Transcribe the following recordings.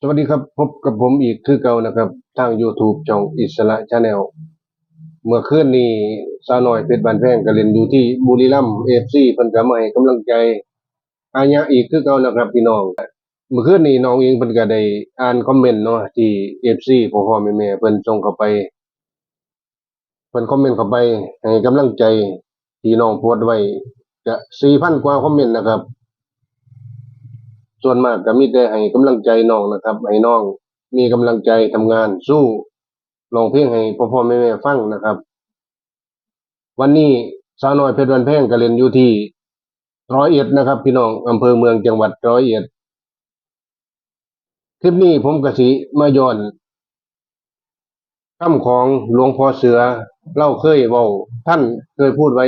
สวัสดีครับ พบกับผมอีกคือเก่านะครับ ทาง YouTube ช่องอิสระชาแนลเมื่อคืนนี้สาวน้อยเพชรบานแพงก็เล่นอยู่ที่บุรีรัมย์ AFC เพิ่นก็มาให้กำลังใจอายะอีกคือเก่านะครับพี่น้อง เมื่อคืนนี้น้องเองเพิ่นก็ได้อ่านคอมเมนต์เนาะที่ AFC พ่อพ่อแม่แม่เพิ่นส่งเข้าไปเพิ่นคอมเมนต์เข้าไปให้กำลังใจที่น้องโพสต์ไว้ก็4,000กว่าคอมเมนต์นะครับ ส่วนมากก็มีแต่ให้กำลังใจน้องนะครับให้น้องมีกำลังใจทำงานสู้ร้องเพลงให้พ่อพ่อแม่แม่ฟังนะครับ วันนี้สาวน้อยเพชรวันแพ่งก็เล่นอยู่ที่ร้อยเอ็ดนะครับ พี่น้องอำเภอเมืองจังหวัดร้อยเอ็ดคลิปนี้ผมกสิมาย้อนคำของหลวงพ่อเสือเล่าเคยเว้าท่านเคยพูดไว้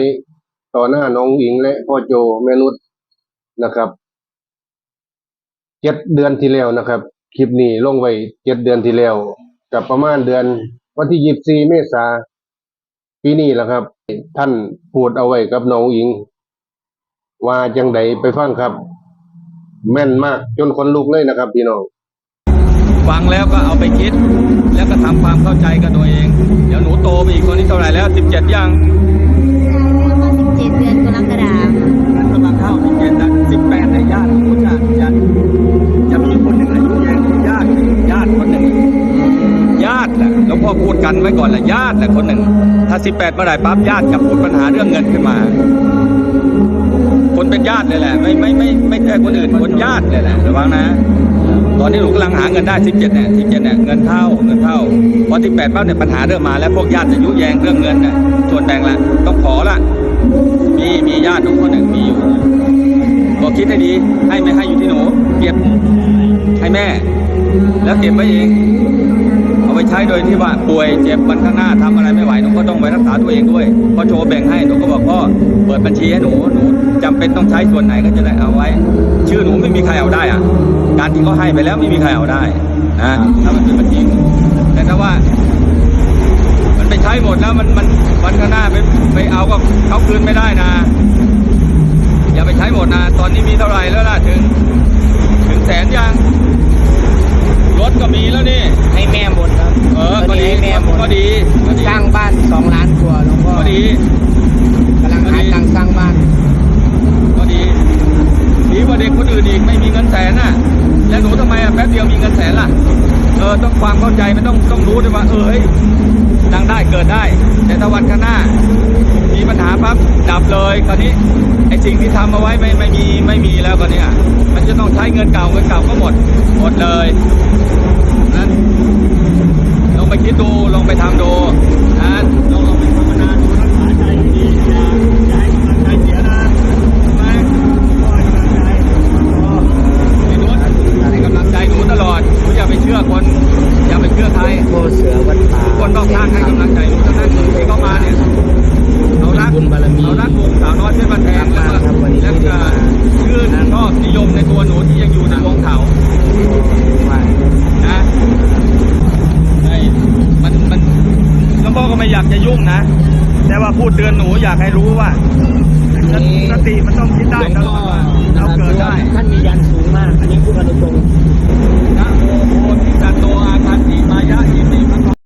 ต่อหน้าน้องหญิงและพ่อโจแม่นุชนะครับ เจ็ดเดือนที่แล้วนะครับ คลิปนี้ลงไว้เจ็ดเดือนที่แล้วกับประมาณเดือนวันที่ยี่สี่เมษาปีนี้แหละครับ ท่านพูดเอาไว้กับน้องอิง ว่าจังใดไปฟังครับ แม่นมากจนคนลุกเลยนะครับพี่น้องฟังแล้วก็เอาไปคิด แล้วก็ทำความเข้าใจกับตัวเอง เดี๋ยวหนูโตไปอีกคนนี้เท่าไหร่แล้วสิบเจ็ดยังเจ็ดเดือนกรกฎาคม ติแหละหลวงพ่อพูดกันไว้ก่อนแหละญาติแหละคนหนึ่ง ถ้าสิบแปดเมื่อไหร่ปั๊บญาติจะพูดปัญหาเรื่องเงินขึ้นมา คนเป็นญาติเลยแหละ ไม่ไม่ไม่ไม่ใช่คนอื่นคนญาติเลยแหละระวังนะ ตอนนี้หนูกำลังหาเงินได้ 17เนี่ย17เนี่ยเงินเข้าเงินเข้าพอ18ปั๊บเนี่ยปัญหาเริ่มมาแล้วพวกญาติจะยุแยงเรื่องเงินเนี่ยส่วนแบ่งละต้องขอละมีมีญาติทุกคนหนึ่งมีอยู่บอกคิดให้ดีให้ไม่ให้อยู่ที่หนูเก็บให้แม่ แล้วเก็บไว้เอง ไปใช้โดยที่ว่าป่วยเจ็บวันข้างหน้าทำอะไรไม่ไหวหนูก็ต้องไปรักษาตัวเองด้วยพอโชว์แบ่งให้หนูก็บอกพ่อเปิดบัญชีให้หนูหนูจำเป็นต้องใช้ส่วนไหนก็จะได้เอาไว้ ชื่อหนูไม่มีใครเอาได้อะการที่เขาให้ไปแล้วไม่มีใครเอาได้นะถ้ามันเป็นบัญชีแต่ถ้าว่ามันไปใช้หมดแล้วมันมันวันข้างหน้าไปไปเอาก็เขาคืนไม่ได้นะ อย่าไปใช้หมดนะ ตอนนี้มีเท่าไหร่แล้วล่ะถึง ถึงแสนยังรถก็มีแล้วนี่ให้แม่หมดครับเออก็ดีให้แม่หมดก็ดีก็ดีสร้างบ้านสองล้านกว่าหลวงพ่อก็ดีกำลังหาตังค์สร้างบ้านก็ดีดีกว่าเด็กคนอื่นอีกไม่มีเงินแสนน่ะ แล้วหนูทำไมอะแป๊บเดียวมีเงินแสนล่ะเออต้องความเข้าใจมันต้องต้องรู้ด้วยว่าเออเฮ้ยดังได้เกิดได้ แต่ถ้าวันข้างหน้า มีปัญหาปั๊บดับเลยคราวนี้ไอ้สิ่งที่ทำเอาไว้ไม่ไม่มีไม่มีแล้วคราวเนี้ยมันจะต้องใช้เงินเก่าเงินเก่าก็หมดหมดเลยนั้นลอง ไปคิดดู ลองไปทำดูนะลองลองไปภาวนาดูรักษาใจดีๆอย่าอย่าให้กำลังใจเสียนะใช่ไหมพ่อให้กำลังใจพ่อให้หนูให้กำลังใจหนูตลอดหนูอย่าไปเชื่อคน อย่าไปเชื่อใครโคเสือวัดป่าคนต้องข้างให้กำลังใจหนูทั้งนั้นที่เข้ามาเนี่ยเขารักเขารักวงสาวน้อยเพชรบ้านแพงแล้วก็แล้วก็ชื่นชอบนิยมในตัวหนูที่ยังอยู่ในวงเขานะไอ้มันมันหลวงพ่อก็ ไม่อยากจะยุ่งนะ แต่ว่าพูดเตือนหนูอยากให้รู้ว่าสติมันต้องคิดได้ตลอด